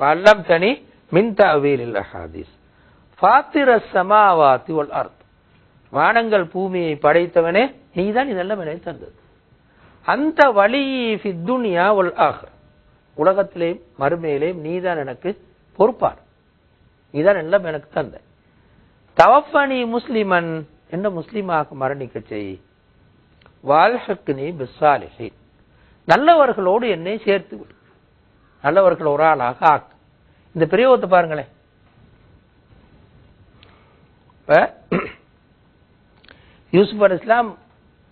அல்லம் தனி மின் தவீல் ஹாதீஸ் ஃபாத்திர சமாவாத்தி ஒல் அர்த். வானங்கள் பூமியை படைத்தவனே நீதான் இதெல்லாம் எனக்கு தந்தது. அந்த வழி துனியா ஒல் ஆக உலகத்திலேயும் மறுமையிலேயும் நீதான் எனக்கு பொறுப்பார் நீதான் எல்லாம் எனக்கு தந்த. தவப்பணி முஸ்லிமன் என்ன முஸ்லீமாக மரணிக்க செய்? வாழ்ஹக்னி பிசாலிகை நல்லவர்களோடு என்னை சேர்த்து விடு நல்லவர்கள் ஒரு ஆளாக ஆக்கு இந்த பிரயோகத்தை பாருங்களேன். இப்ப யூசுப் அலி இஸ்லாம்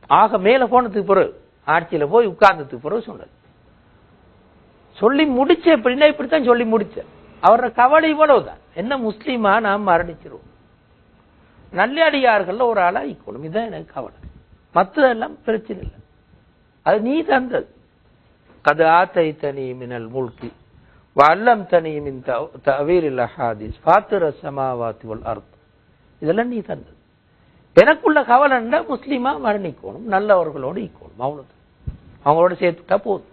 ஆக மேல போனதுக்கு பிறகு ஆட்சியில போய் உட்கார்ந்ததுக்கு பிறகு சொன்னது சொல்லி முடிச்ச எப்படின்னா இப்படித்தான் சொல்லி முடிச்ச அவரோட கவலை இவ்வளவுதான். என்ன முஸ்லீமா நாம் மரணிச்சிருவோம். நல்லடியார்கள் ஒரு ஆளா ஈக்கணும் இதுதான் எனக்கு கவலை. மற்றதெல்லாம் பிரச்சனை இல்லை. அது நீ தந்தது. கது ஆத்தை தனி மினல் முல்கி வல்லம் தனி மின் தவீரில் ஹாதிஸ் பாத்திர சமாவாத்தி வல் அர்த்தம் இதெல்லாம் நீ தந்தது எனக்குள்ள கவலைன்னா முஸ்லீமா மரணிக்கணும் நல்லவர்களோடு ஈக்கணும் அவ்வளவு அவங்களோட சேர்த்துட்டா போதும்.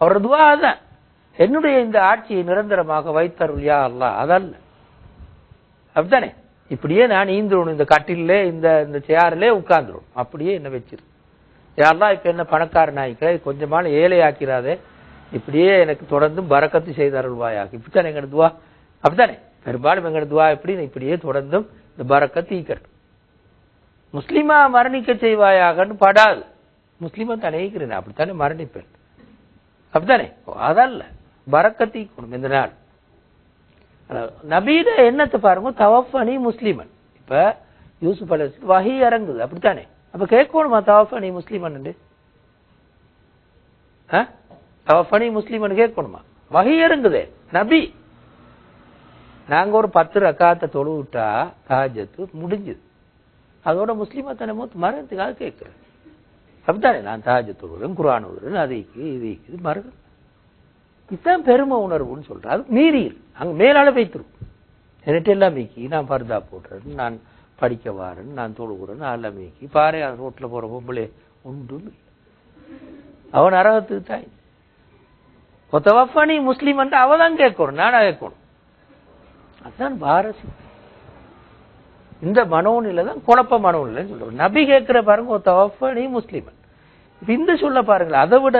அவரோட துவா அதான். என்னுடைய இந்த ஆட்சியை நிரந்தரமாக வைத்தருள் யா அல்லா அதல்ல. அப்படித்தானே? இப்படியே நான் ஈந்துடணும் இந்த கட்டிலே இந்த இந்த சேரிலே உட்கார்ந்துடும் அப்படியே என்ன வச்சிரு. யாரெல்லாம் இப்போ என்ன பணக்காரன் ஆயிக்க கொஞ்சமான ஏழை ஆக்கிறாதே இப்படியே எனக்கு தொடர்ந்து பறக்கத்து செய்து இப்படித்தானே எங்கட துவா? அப்படித்தானே? பெரும்பாலும் எங்கட துவா எப்படி இப்படியே தொடர்ந்தும் இந்த பறக்கத்து ஈக்கட்டும் முஸ்லீமா மரணிக்க செய்வாயாகன்னு படாது. முஸ்லீமா தானே ஈக்கிறேன் அப்படித்தானே மரணிப்பேன். அப்படித்தானே? இல்லை பறக்கத்தி கொடுக்கும் இந்த நாள். நபீட எண்ணத்தை பாருங்க தவஃபனி முஸ்லீமன். இப்ப யூசுப் அலி வகி இறங்குது அப்படித்தானே? அப்போ கேட்கணுமா தவஃபனி முஸ்லிமன் தவஃபனி முஸ்லிமன் கேட்கணுமா? வகி இறங்குதே நபி. நாங்க ஒரு பத்து ரக்காத்தை தொழு விட்டா தாஜத்து முடிஞ்சுது. அதோட முஸ்லீமா தானே மூத்து மரணத்துக்காக கேட்கிறேன் அப்படித்தானே? நான் தாஜ தொழுகிறேன் குரான் ஓதுறேன் அதைக்கு இதைக்கு இது மரணம். இதுதான் பெருமை உணர்வுன்னு சொல்றேன். அது மீறியில் அங்கே மேலால வைத்திரும் என்கிட்ட எல்லாம் மீக்கி நான் பர்தா போடுறேன் நான் படிக்க வாரேன் நான் தொழுகிறேன் ஆலமைக்கு பாரு அந்த ரோட்டில் போகிற பொம்பளை உண்டு அவன் நரகத்துக்கு தான் நீ முஸ்லீம் வந்து அவ தான் கேட்கணும் நானா கேட்கணும். அதுதான் பாரசி இந்த மனோநிலை தான் குழப்ப மனோநிலைன்னு சொல்றோம். நபி கேட்கிற பாருங்க ஒரு நீ முஸ்லீமன் இப்ப இந்த சொல்ல பாருங்களேன் அதை விட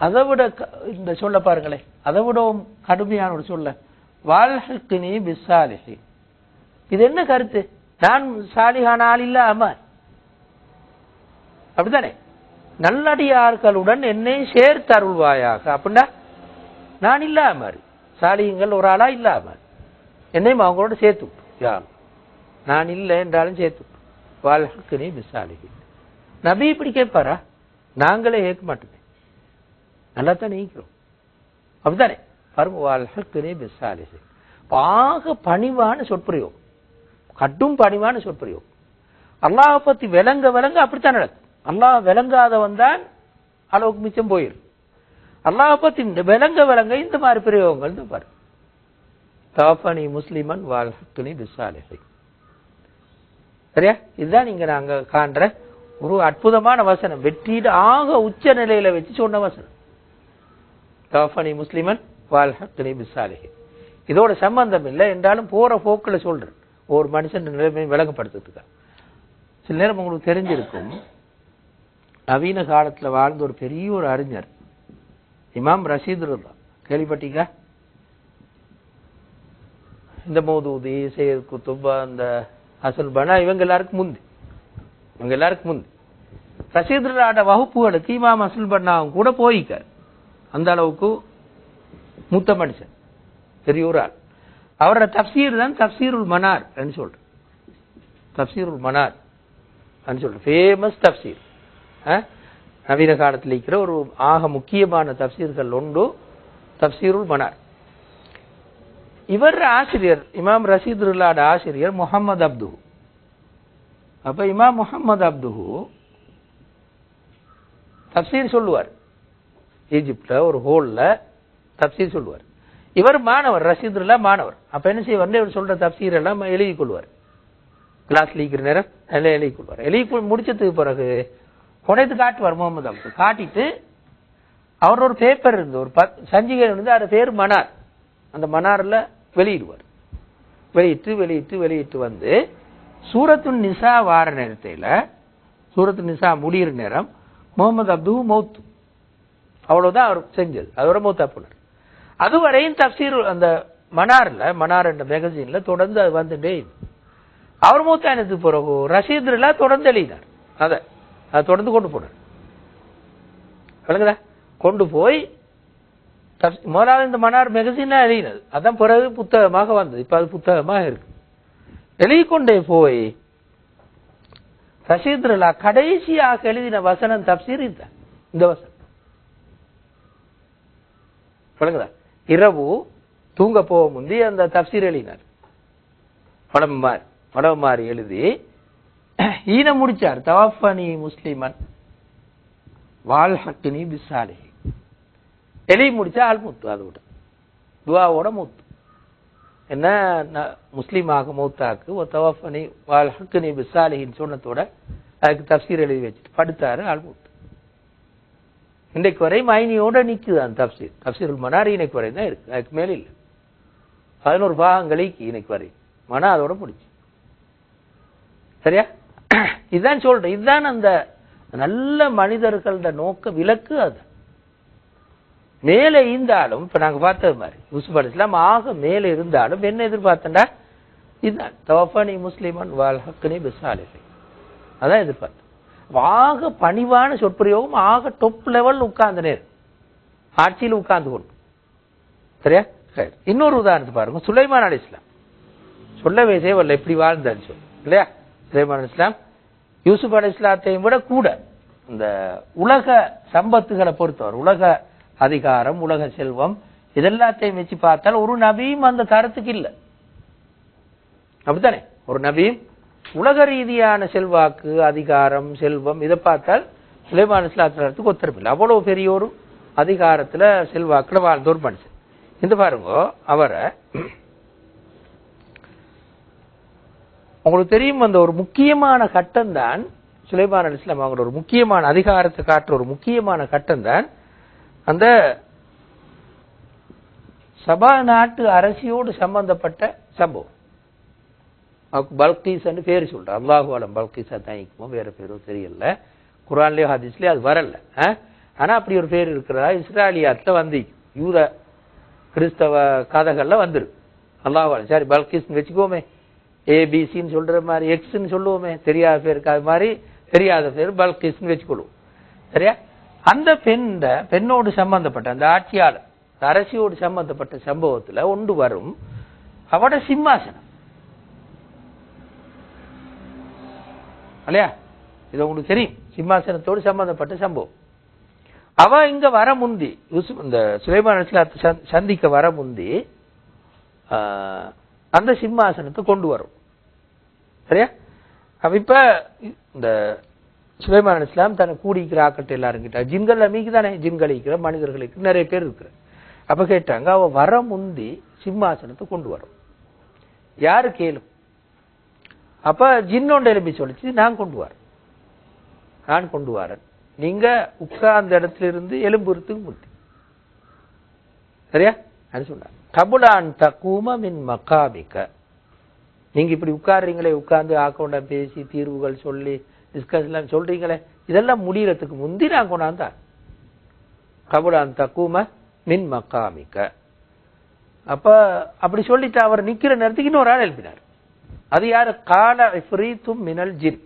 அதை விட க- இந்த சொல்ல பாருங்களேன் அதை விடவும் கடுமையான ஒரு சொல்ல. நீ விசாலிசி இது என்ன கருத்து? நான் சாலிஹான ஆள் இல்ல அமர். அப்படித்தானே? நல்லடியார்களுடன் என்னை சேர்த்து அருள்வாயாக. அப்படின்னா நான் இல்ல அமர். சாலிகங்கள் ஒரு ஆளா இல்ல அமர். என்னையும் அவங்களோட சேர்த்து விட்டு. யார் நான் இல்லை என்றாலும் சேர்த்து விட்டு. வாழ்ஹினி பிஸ்ஸாலிஹி நபி இப்படி கேட்பாரா? நாங்களே கேட்க மாட்டோமே. நல்லா தான் நீக்கிறோம். அப்படித்தானே? பாருங்க வாழ்ஹினி பிஸ்ஸாலிஹி பாக பணிவான சொற்பிரயோகம் கட்டும் பணிவான சொற்பிரயோகம் அல்லாஹ் பத்தி விளங்க விளங்க அப்படித்தான் நடக்கும். அல்லாஹ் விளங்காதவன் தான் அளவுக்கு மிச்சம் போயிடும் அல்லாஹ் பத்தி இந்த விளங்க விளங்க இந்த மாதிரி பிரயோகங்கள் தான் பாரு தவஃபனி முஸ்லிமன் வாழ்ஹினி பிஸ்ஸாலிஹி சரியா? இதுதான் இங்க நாங்க காண்ற ஒரு அற்புதமான வசனம். வெற்றியிட ஆக உச்ச நிலையில வச்சு சொன்ன வசனம். தவஃபனி முஸ்லிமன் வாழ்ஹினி பிஸ்ஸாலிஹி இதோட சம்பந்தம் இல்லை. என்றாலும் போற போக்கில் சொல்றேன். ஒரு மனுஷன் நிலைமை விளங்கப்படுத்துறதுக்கு சில நேரம் உங்களுக்கு தெரிஞ்சிருக்கும் நவீன காலத்துல வாழ்ந்த ஒரு பெரிய ஒரு அறிஞர் இமாம் ரஷீத் ரதா கேள்விப்பட்டீங்க இந்த மோதூதி சையத் குத்துப் அந்த அசல் பனா இவங்க எல்லாருக்கும் முந்தி. இவங்க எல்லாருக்கும் முந்தி. ரஷீத் ரதாட வகுப்புகளுக்கு இமாம் அசல் பன்னாவும் கூட போயிக்கார் அந்த அளவுக்கு மூத்த மனுஷன் பெரிய ஒரு ஆள் அவரோட தப்சீர் தான் தப்சீருல் மனார் சொல்றேன் தப்சீருல் மனார் சொல்றேன் ஃபேமஸ் தப்சீர். நவீன காலத்தில் இருக்கிற ஒரு ஆக முக்கியமான தப்சீர்கள் உண்டு தப்சீருல் மனார். இவர் ஆசிரியர் இமாம் ரசீதுல்லாட ஆசிரியர் முகமது அப்து அப்ப இமாம் முகமது அப்து தப்சீர் சொல்லுவார். ஈஜிப்ட்ல ஒரு ஹோல்ல தப்சீர் சொல்லுவார். இவர் மாணவர் ரசீதுல்லா மாணவர். அப்ப என்ன செய்வார்? இவர் சொல்ற தப்சீர் எல்லாம் எழுதி கொள்வார். கிளாஸ் லீக்கிற நேரம் எல்லாம் எழுதி கொள்வார். எழுதி கொள் முடிச்சதுக்கு பிறகு கொடைத்து காட்டுவார் முகமது அப்து காட்டிட்டு அவர் ஒரு பேப்பர் இருந்து ஒரு பத்- சஞ்சிகை இருந்து அது பேர் மனார் அந்த மனாரில் வெளியிடுவார். வெளியிட்டு வெளியிட்டு வெளியிட்டு வந்து சூரத்து நிசா வார நேரத்தில் சூரத்து நிசா முடியிற நேரம் முகமது அப்து மௌத்து. அவ்வளோதான் அவர் செஞ்சது. அதோட மௌத்தா போனார். அதுவரையும் தப்சீர் அந்த மனாரில் மனார் என்ற மேகசீனில் தொடர்ந்து அது வந்துட்டே இருந்தது. அவர் மூத்தானதுக்கு பிறகு ரஷீதுல தொடர்ந்து எழுதினார். அதை அதை தொடர்ந்து கொண்டு போனார். விளங்குதா? கொண்டு போய் தப்ஸ்- முதலாவது இந்த மன்னார் மெகசினா எழுதினது. அதான் பிறகு புத்தகமாக வந்தது. இப்போ அது புத்தகமாக இருக்கு. எழுதிக்கொண்டே போய் ரஷீதுல்லா கடைசியாக எழுதின வசனம் தப்சீர் இந்த இந்த வசனம். விளங்குதா? இரவு தூங்க போக முந்தி அந்த தப்சீர் எழுதினார். படம் மாறி படம் மாறி எழுதி. ஈன முடிச்சார். தவஃபனி முஸ்லிமன். வால்ஹக்கினி பிசாலி எழுதி முடிச்சா ஆள் முத்து அதோட துவாவோட மூத்து. என்ன முஸ்லீமாக மூத்தாக்கு ஒரு தவாஃபனி வால்ஹக்கினி பிசாலிகின்னு சொன்னதோட அதுக்கு தப்சீர் எழுதி வச்சுட்டு படுத்தாரு ஆள் மூத்து. இன்றைக்கு வரை மைனியோட நிற்குது அந்த தப்சீர். தப்சீருல் மனாரி இன்னைக்கு வரை தான் இருக்கு. அதுக்கு மேலே இல்லை. பதினோரு பாகங்களை இன்னைக்கு வரை மனா அதோட முடிச்சு. சரியா? இதுதான் சொல்றேன். இதுதான் அந்த நல்ல மனிதர்களோட நோக்க விலக்கு அது. மேலே இருந்தாலும் இப்ப நாங்க பார்த்தது மாதிரி யூசுப் அலிஸ்லாம் ஆக மேலே இருந்தாலும் என்ன எதிர்பார்த்தண்டா இதுதான் தவஃபனி முஸ்லிமன் வாழ்ஹக்கினி பிசாலிஹி. அதான் எதிர்பார்த்தேன். ஆக பணிவான சொற்பிரயோகம் ஆக டொப் லெவல் உட்கார்ந்த நேர் ஆட்சியில் உட்கார்ந்து கொண்டு சரியா? சரி. இன்னொரு உதாரணத்தை பாருங்க. சுலைமான் அலி இஸ்லாம் சொல்லவே தேவையில்லை எப்படி வாழ்ந்தான்னு சொல்லு. இல்லையா? சுலைமான் அலி இஸ்லாம் யூசுப் அலி இஸ்லாத்தையும் விட கூட இந்த உலக சம்பத்துகளை பொறுத்தவர் உலக அதிகாரம் உலக செல்வம் இதெல்லாத்தையும் வச்சு பார்த்தால் ஒரு நபியும் அந்த தரத்துக்கு இல்லை. அப்படித்தானே? ஒரு நபியும் உலக ரீதியான செல்வாக்கு அதிகாரம் செல்வம் இதை பார்த்தால் சுலைமான் இஸ்லாத்துக்கு ஒத்துறப்பில்லை அவ்வளவு பெரிய ஒரு அதிகாரத்தில் செல்வாக்குல வாழ்ந்த ஒரு மனுஷன். இந்த பாருங்க அவரை உங்களுக்கு தெரியும் அந்த ஒரு முக்கியமான கட்டம் தான் சுலைமான் அலி இஸ்லாம் அவங்களோட ஒரு முக்கியமான அதிகாரத்தை காட்டுற ஒரு முக்கியமான கட்டம் தான் அந்த சபா நாட்டு அரசியோடு சம்பந்தப்பட்ட சம்பவம். அவருக்கு பேர் சொல்றேன் அல்லாஹு அலம் பல்கீஸா தாங்கிக்குமோ வேறு பேரோ தெரியல. குரான்லேயோ ஹதீஸ்லேயோ அது வரல. ஆ? ஆனால் அப்படி ஒரு பேர் இருக்கிறதா? இஸ்ராலியாத்துல வந்து யூத கிறிஸ்தவ கதைகளில் வந்துரு. அல்லாஹு சரி பல்கீஸ்னு வச்சுக்கோமே. ஏபிசின்னு சொல்கிற மாதிரி எக்ஸ்ன்னு சொல்லுவோமே. தெரியாத பேருக்கு அது மாதிரி தெரியாத பேர் பல்கீஸ்னு வச்சுக்கொள்வோம் சரியா? அந்த பெண் பெண்ணோடு சம்பந்தப்பட்ட அந்த ஆட்சியாளர் அரசியோடு சம்பந்தப்பட்ட சம்பவத்தில் ஒன்று வரும். அவட சிம்மாசனம். இல்லையா? இது உங்களுக்கு தெரியும். சிம்மாசனத்தோடு சம்பந்தப்பட்ட சம்பவம். அவ இங்க வர முந்தி இந்த சுலைமான் அலிஸ்லாத்தை சந்- சந்திக்க வர முந்தி அந்த சிம்மாசனத்தை கொண்டு வரும். சரியா? அப்ப இப்ப இந்த சுலைமான் இஸ்லாம் தன்னை கூடிக்கிற ஆக்கட்டு எல்லாரும் கிட்ட ஜின்கள் அமைக்கு தானே ஜின்களிக்கிற மனிதர்களுக்கு நிறைய பேர் இருக்கிற. அப்ப கேட்டாங்க அவ வர முந்தி சிம்மாசனத்தை கொண்டு வரும். யாரு கேளும்? அப்ப ஜின்னோண்ட எலும்பி சொல்லிச்சு நான் கொண்டு வரேன். நான் கொண்டு வரேன். நீங்க உட்கார்ந்த இடத்துல இருந்து எலும்புறத்துக்கு முந்தி. சரியா? அது சொன்னார். கபுலான் தக்கூம மின் மக்காபிக்க நீங்க இப்படி உட்காருறீங்களே உட்கார்ந்து ஆக்கவுண்ட பேசி தீர்வுகள் சொல்லி டிஸ்கஸ் எல்லாம் சொல்றீங்களே இதெல்லாம் முடிகிறதுக்கு முந்தி நான் கொண்டாந்தா கபுலான் தக்கூம மின் மக்காமிக்க அப்ப அப்படி சொல்லிட்டு அவர் நிக்கிற நேரத்துக்கு இன்னொரு ஆள் எழுப்பினார். அது யாரு? கால இஃப்ரீத்தும் மினல் ஜின்.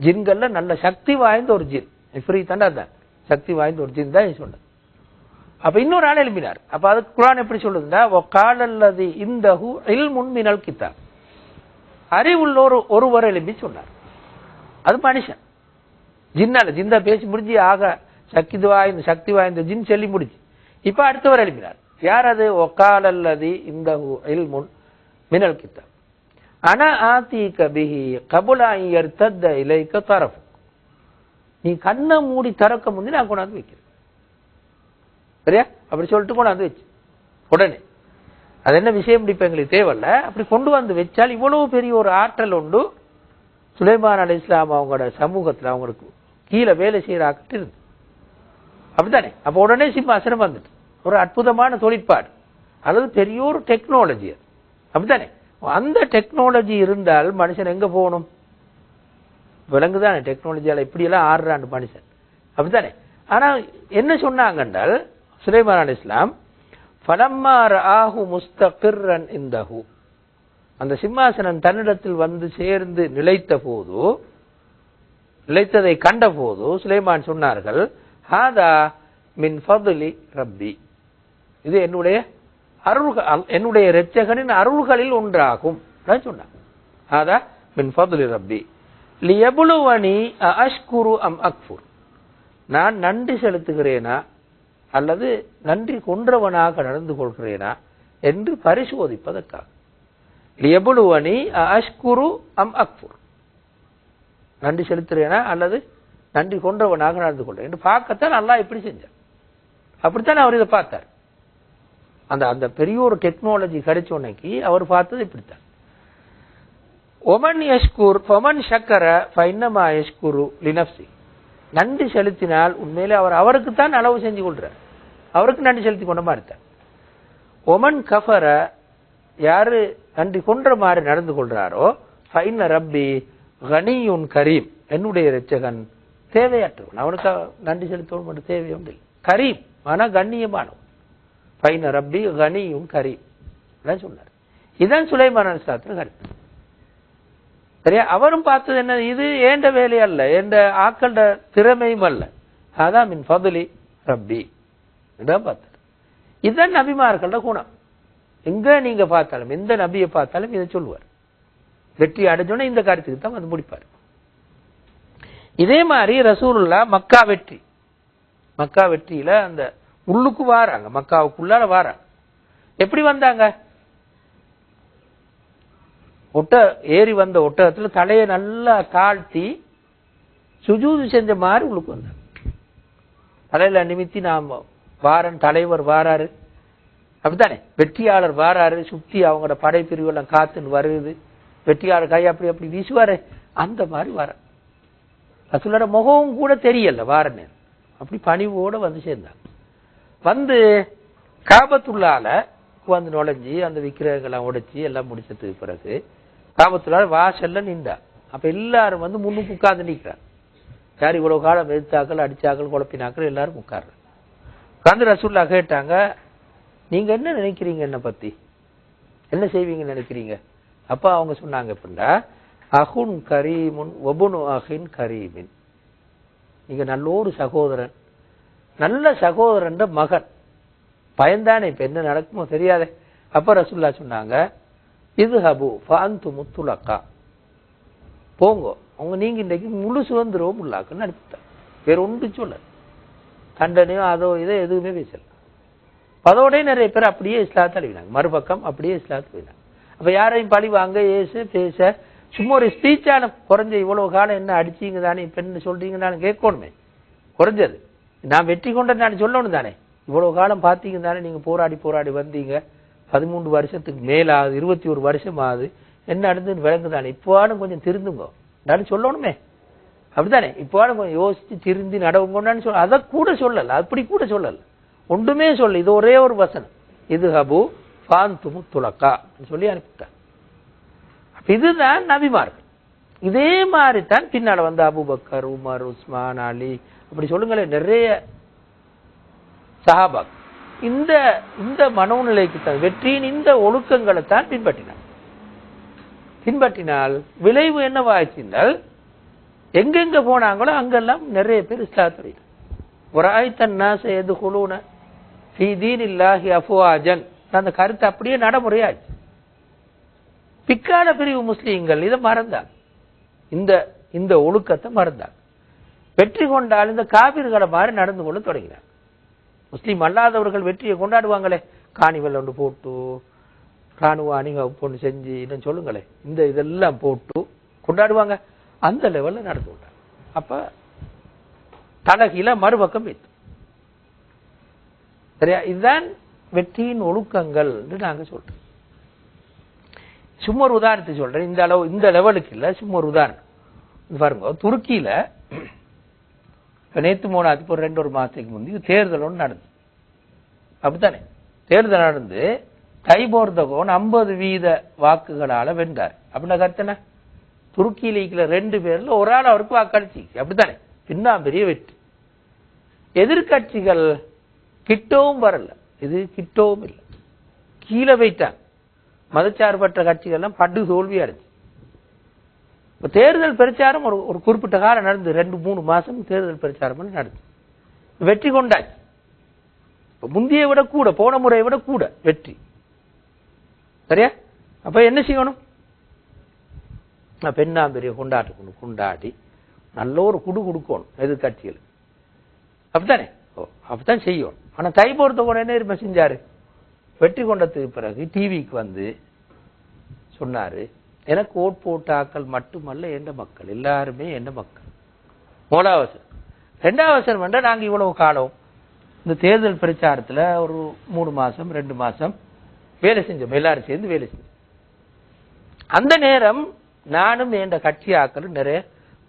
ஜின்கள்ல நல்ல சக்தி வாய்ந்த ஒரு ஜின். இஃப்ரீத்தாண்டா அதான் சக்தி வாய்ந்த ஒரு ஜின் தான் சொன்னது அப்ப இன்னொரு ஆள் எழுப்பினார். அப்ப அதுக்கு குரான் எப்படி சொல்லுதுன்னா காலல்லது இந்த இல்முன் மினல் கித்தா அறிவுள்ள ஒரு ஒருவர் எழுப்பி சொன்னார். அது மனுஷன். ஜின்னால ஜிந்தா பேசி முடிஞ்சு ஆக சக்தி வாய்ந்த சக்தி வாய்ந்த ஜின் சொல்லி முடிச்சு இப்ப அடுத்தவர் எழுப்பினார். யார் அது? ஒக்காலல்லதி இந்த இல்முன் மினல் கித்தா ஆனா ஆத்தி கபிஹி கபுலா தத்த இலைக்க தரப்பு நீ கண்ணை மூடி திறக்க முந்தி நான் கொண்டாந்து வைக்கிறேன். சரியா? அப்படி சொல்லிட்டு கொண்டாந்து வச்சு. உடனே. அது என்ன விஷயம் இப்ப எங்களுக்கு தேவையில்ல? அப்படி கொண்டு வந்து வச்சால் இவ்வளவு பெரிய ஒரு ஆற்றல் உண்டு. சுலைமான் அலி இஸ்லாம் அவங்களோட சமூகத்தில் அவங்களுக்கு கீழே வேலை செய்யறாக்கிட்டு இருந்து. அப்படித்தானே? அப்போ உடனே சிம்மாசனம் வந்துட்டு. ஒரு அற்புதமான தொழிற்பாடு. அல்லது பெரிய ஒரு டெக்னாலஜி அது. அப்படித்தானே? அந்த டெக்னாலஜி இருந்தால் மனுஷன் எங்க போகணும்? விலங்குதானே? டெக்னாலஜியால இப்படியெல்லாம் ஆடுறான் மனுஷன். அப்படித்தானே? ஆனா என்ன சொன்னாங்க என்றால் சுலைமான் அலி இஸ்லாம் பலம்மார் ஆஹு முஸ்தகிர்ரன் இந்தஹு அந்த சிம்மாசனம் தன்னிடத்தில் வந்து சேர்ந்து நிலைத்த போது நிலைத்ததை கண்ட போது சுலைமான் சொன்னார்கள் ஹாதா மின் ஃபதுலி ரப்பி. இது என்னுடைய அருள்கள் என்னுடைய இரட்சகனின் அருள்களில் ஒன்றாகும். அதான் சொன்னாங்க மின் ஃபதுலி ரப்பி. லியபுலுவனி அஷ்குரு அம் அக்ஃபுர். நான் நன்றி செலுத்துகிறேனா? அல்லது நன்றி கொன்றவனாக நடந்து கொள்கிறேனா? என்று பரிசோதிப்பதற்காக. லியபுலுவனி அஷ்குரு அம் அக்ஃபுர். நன்றி செலுத்துகிறேனா? அல்லது நன்றி கொன்றவனாக நடந்து கொள்றேன் என்று பார்க்கத்தான் நல்லா இப்படி செஞ்சார். அப்படித்தான் அவர் இதை பார்த்தார். அந்த அந்த பெரிய ஒரு டெக்னாலஜி கிடைச்ச உடனேக்கு அவர் பார்த்தது இப்படித்தான். ஒமன் யஷ்கூர் ஃபமன் ஷக்கர ஃபைன்னமா யஷ்குரு லினப்சி நன்றி செலுத்தினால் உண்மையிலே அவர் அவருக்கு தான் அளவு செஞ்சு கொள்றார். அவருக்கு நன்றி செலுத்தி கொண்ட மாதிரி தான். ஒமன் கஃபர யாரு நன்றி கொன்ற மாதிரி நடந்து கொள்றாரோ ஃபைன ரப்பி கனியுன் கரீம். என்னுடைய இரட்சகன் தேவையற்றவன். அவனுக்கு நன்றி செலுத்தவன் மட்டும் தேவையும் இல்லை. கரீம் மன கண்ணியமானவன். பைன ரப்பி கனியும் கரி. சொன்னார். இதுதான் சுலைமான் அலிஸ்லாத்தின் கருத்து சரியா? அவரும் பார்த்தது என்ன இது ஏண்ட வேலை அல்ல எந்த ஆக்கள திறமையும் அல்ல. அதான் மின் பதுலி ரப்பி. இதான் பார்த்தார் இதுதான் நபிமார்களோட குணம். எங்க நீங்க பார்த்தாலும் எந்த நபியை பார்த்தாலும் இதை சொல்லுவார். வெற்றி அடைஞ்சோன்னே இந்த காரியத்துக்கு தான் வந்து முடிப்பார். இதே மாதிரி ரசூலுல்லா மக்கா வெற்றி. மக்கா வெற்றியில அந்த உள்ளுக்கு வாராங்க மக்காவுக்குள்ளார வாராங்க எப்படி வந்தாங்க? ஒட்ட ஏறி வந்த ஒட்டகத்துல தலையை நல்லா தாழ்த்தி சுஜூது செஞ்ச மாதிரி உள்ளுக்கு வந்தாங்க. தலையில நிமித்தி நாம் வாரன் தலைவர் வாராரு. அப்படித்தானே? வெற்றியாளர் வாராரு சுத்தி அவங்களோட படைப்பிரிவு எல்லாம் காத்துன்னு வருது. வெற்றியாளர் கை அப்படி அப்படி வீசுவாரு. அந்த மாதிரி வர. ரசூலோட முகமும் கூட தெரியல வாரன்னு அப்படி பணிவோட வந்து சேர்ந்தாங்க. வந்து காபத்துள்ளால வந்து நுழைஞ்சி அந்த விக்கிரகங்களை உடைச்சி எல்லாம் முடிச்சதுக்கு பிறகு காபத்துள்ளால வாசல்ல நின்றா. அப்ப எல்லாரும் வந்து முன்னுக்கு உட்கார்ந்து நிற்கிறார் யார் இவ்வளவு காலம் எதிர்த்தாக்கள் அடிச்சாக்கள் குழப்பினாக்கள் எல்லாரும் உட்கார்றாங்க. உட்கார்ந்து ரசூல்லா கேட்டாங்க நீங்க என்ன நினைக்கிறீங்க என்னை பத்தி? என்ன செய்வீங்கன்னு நினைக்கிறீங்க? அப்ப அவங்க சொன்னாங்க எப்படின்னா அஹுன் கரீமுன் ஒபுனு அஹின் கரீமின். நீங்க நல்ல ஒரு சகோதரன். நல்ல சகோதரன் மகன். பயந்தானே இப்ப என்ன நடக்குமோ தெரியாதே. அப்ப ரசுல்லா சொன்னாங்க இது ஹபு ஃபாந்து முத்துலக்கா. போங்க அவங்க நீங்க இன்றைக்கு முழு சுதந்திரமும் உள்ளாக்குன்னு அனுப்பிட்டாங்க. வேற ஒன்று சொல்ல தண்டனையோ அதோ இதோ எதுவுமே பேசல. அதோடய நிறைய பேர் அப்படியே இஸ்லாத்தை அழிவினாங்க. மறுபக்கம் அப்படியே இஸ்லாத்து போயினாங்க அப்ப யாரையும் பழி வாங்க ஏசு பேச சும்மா ஒரு ஸ்பீச்சான குறைஞ்ச இவ்வளவு காலம் என்ன அடிச்சீங்க தானே இப்ப என்ன சொல்றீங்க தானே கேட்கணுமே. குறைஞ்சது. நான் வெற்றி கொண்ட நான் சொல்லணும் தானே? இவ்வளவு காலம் பார்த்தீங்க தானே நீங்க போராடி போராடி வந்தீங்க. பதிமூன்று வருஷத்துக்கு மேலாகுது இருபத்தி ஒரு வருஷம் ஆகுது என்ன நடந்ததுன்னு விளங்கு தானே இப்போவானும் கொஞ்சம் திருந்துங்க. நான் சொல்லணுமே. அப்படித்தானே? இப்போவானும் கொஞ்சம் யோசிச்சு திருந்தி நடவுங்கன்னு சொல்ல அதை கூட சொல்லல. அப்படி கூட சொல்லல. ஒன்றுமே சொல்ல இது ஒரே ஒரு வசனம். இது ஹபு ஃபாந்துமு துலக்கா சொல்லி அனுப்பிட்டார் இதுதான் நபிமார்கள். இதே மாதிரி தான் பின்னால வந்து அபுபக்கர் உமர் உஸ்மான் அலி அப்படி சொல்லுங்களேன் நிறைய சஹாபாக் இந்த இந்த மனோநிலைக்கு தான் வெற்றியின் இந்த ஒழுக்கங்களை தான் பின்பற்றினார். பின்பற்றினால் விளைவு என்னவாச்சு எங்கெங்க போனாங்களோ அங்கெல்லாம் நிறைய பேர் இஸ்லாத்துறை ஒரு ஆய்த்தன்னா செய்து குழுன ஃபீ தீனில்லாஹி அஃபுவாஜன். அந்த கருத்து அப்படியே நடைமுறையாச்சு. பிக்கால பிரிவு முஸ்லீம்கள் இதை மறந்தாங்க. இந்த இந்த ஒழுக்கத்தை மறந்தாங்க வெற்றி கொண்டால் இந்த காபிர்களை மாதிரி நடந்து கொள்ள தொடங்கினாங்க முஸ்லீம் அல்லாதவர்கள் வெற்றியை கொண்டாடுவாங்களே. காணிவல் ஒன்று போட்டு ராணுவ அணிவகுப்பு ஒன்று செஞ்சு இன்னும் சொல்லுங்களேன் இந்த இதெல்லாம் போட்டு கொண்டாடுவாங்க. அந்த லெவல்ல நடந்து கொண்டாங்க அப்ப தலகில மறுபக்கம் வைத்து சரியா? இதுதான் வெற்றியின் ஒழுக்கங்கள் என்று நாங்க சொல்றோம். சும்மா ஒரு உதாரணத்தை சொல்றேன். இந்த அளவு இந்த லெவலுக்கு இல்ல சும்மா ஒரு உதாரணம். பாருங்க துருக்கியில இப்ப நேத்து மூணாவது ஒரு ரெண்டு ஒரு மாசத்துக்கு முந்தைய தேர்தல் ஒன்று நடந்து அப்படித்தானே? தேர்தல் நடந்து தைபோர்தகோன் ஐம்பது வீத வாக்குகளால வென்றார். அப்படின்னா கருத்தன துருக்கி லீக்ல ரெண்டு பேர்ல ஒரு ஆள் அவருக்கு வாக்களிச்சு. அப்படித்தானே? பின்னா பெரிய வெற்றி. எதிர்க்கட்சிகள் கிட்டவும் வரல. இது கிட்டவும் இல்லை. கீழே போயிட்டாங்க. மதச்சார்பற்ற கட்சிகள்லாம் படு தோல்வியா இருந்துச்சு இப்ப தேர்தல் பிரச்சாரம் ஒரு ஒரு குறிப்பிட்ட காலம் நடந்து ரெண்டு மூணு மாசம் தேர்தல் பிரச்சாரம் நடந்து வெற்றி கொண்டாச்சு. இப்ப முந்தைய விட கூட போன முறையை விட கூட வெற்றி. சரியா? அப்ப என்ன செய்யணும்? பெண்ணாம்பரிய கொண்டாட்டணும் கொண்டாடி நல்ல ஒரு குடு கொடுக்கணும் எதிர்கட்சிகள் அப்படித்தானே? ஓ அப்படித்தான் செய்யணும். ஆனா தை பொறுத்த போன என்ன இருப்ப செஞ்சாரு? வெற்றி கொண்டதுக்கு பிறகு டிவிக்கு வந்து சொன்னார் எனக்கு ஓட் போட்டாக்கள் மட்டுமல்ல எந்த மக்கள் எல்லாருமே எந்த மக்கள். மூலாவசரம் ரெண்டாவசரம் வேண்டாம் நாங்கள் இவ்வளவு காலம் இந்த தேர்தல் பிரச்சாரத்துல ஒரு மூணு மாசம் ரெண்டு மாசம் வேலை செஞ்சோம். எல்லாரும் சேர்ந்து வேலை செஞ்சோம். அந்த நேரம் நானும் என்ற கட்சி ஆக்களும் நிறைய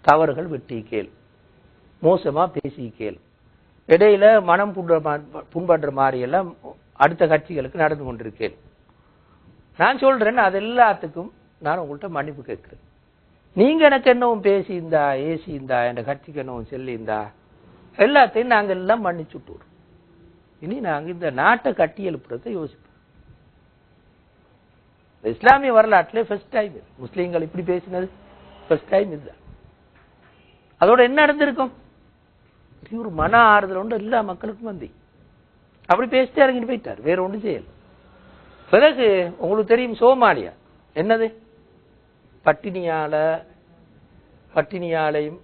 தவறுகள் வெட்டி கேள் மோசமா பேசி கேள் இடையில மனம் புண்ப புண்படுற மாதிரி எல்லாம் அடுத்த கட்சிகளுக்கு நடந்து கொண்டிருக்கேன். நான் சொல்றேன் அது எல்லாத்துக்கும் நான் உங்கள்கிட்ட மன்னிப்பு கேட்கிறேன். நீங்க எனக்கு என்னவும் பேசியிருந்தா ஏசியிருந்தா ஏசி கட்சிக்கு என்னவும் சொல்லி எல்லாத்தையும் நாங்கள் எல்லாம் மன்னிச்சு விட்டுறோம் இனி நாங்கள் இந்த நாட்டை கட்டி எழுப்புறதை யோசிப்போம். இஸ்லாமிய வரலாற்றிலே ஃபர்ஸ்ட் டைம் முஸ்லீம்கள் இப்படி பேசினது ஃபர்ஸ்ட் டைம் இதுதான். அதோட என்ன நடந்திருக்கும்? ஒரு மன ஆறுதல் உண்டு எல்லா மக்களுக்கும் வந்து அப்படி பேசிட்டு இறங்கிட்டு போயிட்டார். வேற ஒன்றும் செய்யல. பிறகு உங்களுக்கு தெரியும் சோமாலியா. என்னது? பட்டினியால பட்டினியாலையும்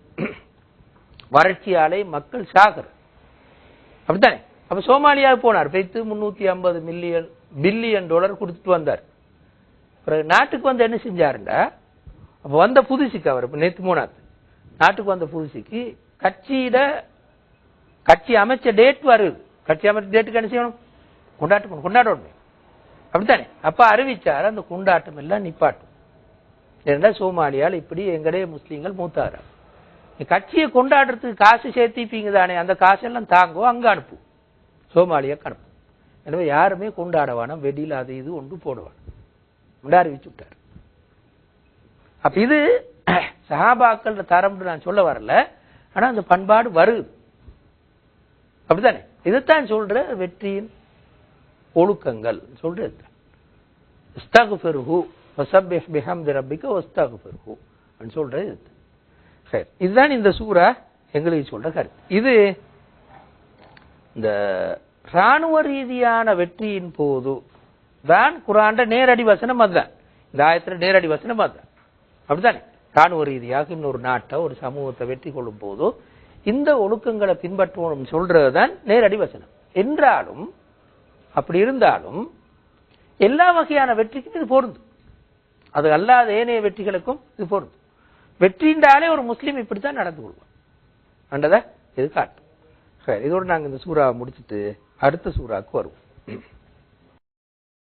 வறட்சியாலை மக்கள் சாகர் அப்படித்தானே? அப்ப சோமாலியாவுக்கு போனார். வைத்து முன்னூத்தி ஐம்பது மில்லியன் பில்லியன் டாலர் கொடுத்துட்டு வந்தார். பிறகு நாட்டுக்கு வந்து என்ன செஞ்சாருண்டா? அப்ப வந்த புதுசுக்கு அவர் இப்ப நேத்து மூணாத்து நாட்டுக்கு வந்த புதுசுக்கு கட்சியிட கட்சி அமைச்ச டேட் வருது. கட்சி டேட்டுக்கு என்ன செய்யணும்? கொண்டாட்டம் கொண்டாடணும் அப்படித்தானே? அப்ப அறிவிச்சார் அந்த கொண்டாட்டம் எல்லாம் நிப்பாட்டும். ஏன்னா சோமாலியால் இப்படி எங்கடைய முஸ்லீம்கள் மூத்தாரா? கட்சியை கொண்டாடுறதுக்கு காசு சேர்த்திப்பீங்க தானே அந்த காசெல்லாம் தாங்கோ அங்க அனுப்பும் சோமாலியாக்கு அனுப்பும் எனவே யாருமே கொண்டாட வேணாம் வெடியில் அது இது ஒன்று போடுவான் அறிவிச்சு விட்டார். அப்ப இது சஹாபாக்கள் தரம்னு நான் சொல்ல வரல ஆனா அந்த பண்பாடு வருது. அப்படித்தானே? இதைத்தான் சொல்ற வெற்றியின் ஒழுக்கங்கள். சொல்றது பிஹம்தி அப்படின்னு சொல்றது இதுதான். சரி இதுதான் இந்த சூரா எங்களுக்கு சொல்ற கருத்து. இது இந்த ராணுவ ரீதியான வெற்றியின் போது தான் குரான்ட நேரடி வசனம் அதுதான் இந்த ஆயத்தில் நேரடி வசனம் அதுதான் அப்படித்தானே? ராணுவ ரீதியாக இன்னொரு நாட்டை ஒரு சமூகத்தை வெற்றி கொள்ளும் போது இந்த ஒழுக்கங்களை பின்பற்றணும் சொல்றதுதான் நேரடி வசனம். என்றாலும் அப்படி இருந்தாலும் எல்லா வகையான வெற்றிக்கும் இது பொருந்தும். அது அல்லாத ஏனைய வெற்றிகளுக்கும் இது பொருந்தும். வெற்றின்றாலே ஒரு முஸ்லீம் இப்படித்தான் நடந்து கொள்வான். அண்டதா? இது காட்டும். சரி இதோடு நாங்கள் இந்த சூறாவை முடிச்சிட்டு அடுத்த சூறாவுக்கு வருவோம்.